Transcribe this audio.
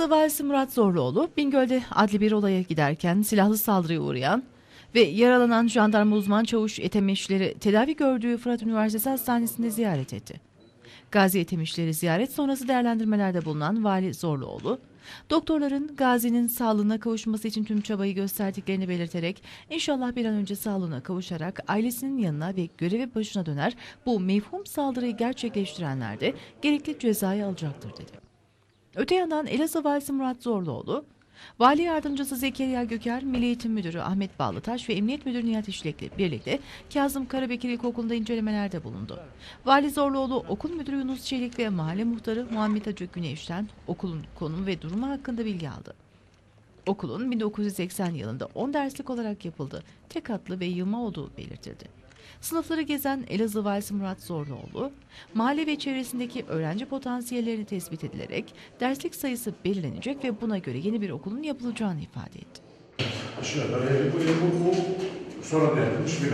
Elazığ Valisi Murat Zorluoğlu, Bingöl'de adli bir olaya giderken silahlı saldırıya uğrayan ve yaralanan jandarma uzman çavuş Etemişleri tedavi gördüğü Fırat Üniversitesi Hastanesi'nde ziyaret etti. Gazi Etemişleri ziyaret sonrası değerlendirmelerde bulunan Vali Zorluoğlu, doktorların Gazi'nin sağlığına kavuşması için tüm çabayı gösterdiklerini belirterek inşallah bir an önce sağlığına kavuşarak ailesinin yanına ve görevi başına döner bu mevhum saldırıyı gerçekleştirenler de gerekli cezayı alacaktır dedi. Öte yandan Elazığ Valisi Murat Zorluoğlu, Vali Yardımcısı Zekeriya Göker, Milli Eğitim Müdürü Ahmet Bağlıtaş ve Emniyet Müdürü Nihat İşlek'le birlikte Kazım Karabekir İlkokulu'nda incelemelerde bulundu. Vali Zorluoğlu, okul müdürü Yunus Çelik ve mahalle muhtarı Muhammed Hacı Güneş'ten okulun konum ve durumu hakkında bilgi aldı. Okulun 1980 yılında 10 derslik olarak yapıldı. Tek katlı ve yığma olduğu belirtildi. Sınıfları gezen Elazığ Valisi Murat Zorluoğlu, mahalle ve çevresindeki öğrenci potansiyellerini tespit edilerek derslik sayısı belirlenecek ve buna göre yeni bir okulun yapılacağını ifade etti. Aşağı yukarı bu, bu, bu, sonra da bir.